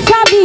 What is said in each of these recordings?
sabe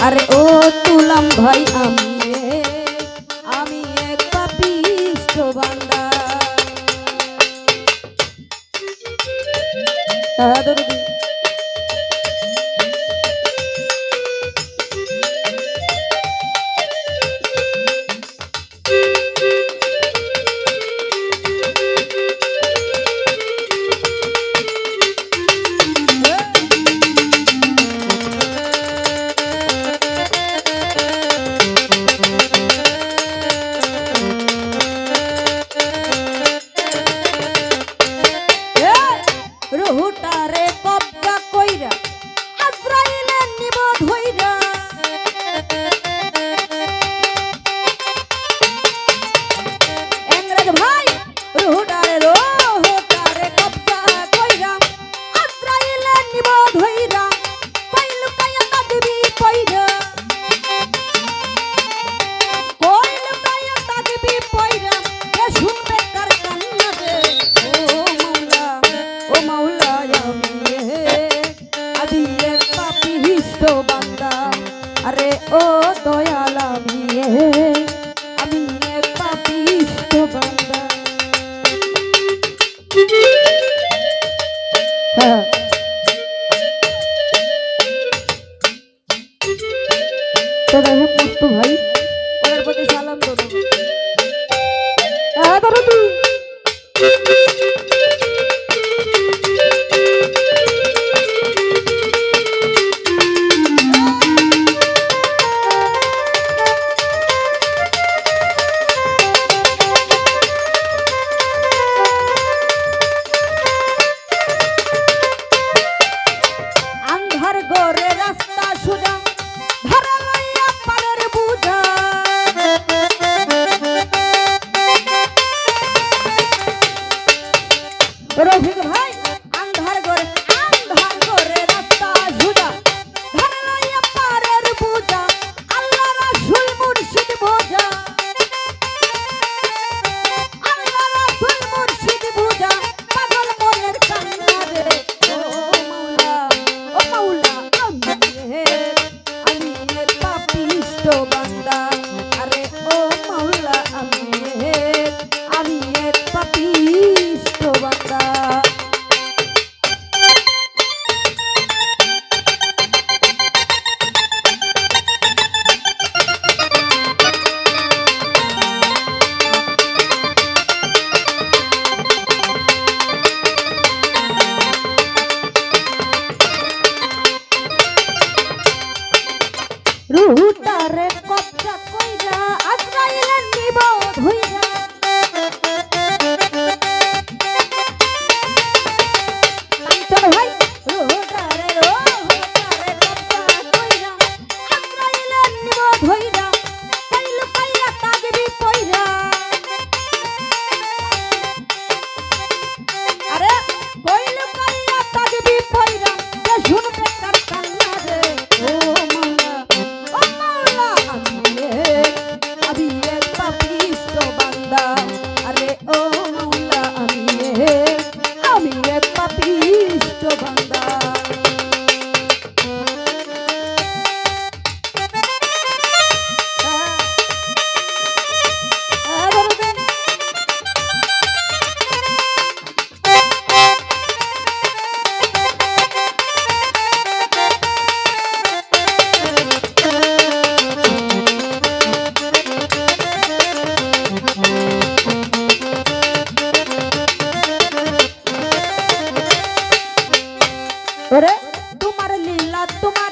আরে ও তুলাম ভাই আমি আমি এক পাপিষ্ট বান্দা পড়তো ভাই। ওদের প্রতি সালাম হ্যাঁ, দাদা তুই। রফিক ভাই ওরে তোমার লীলা তোমার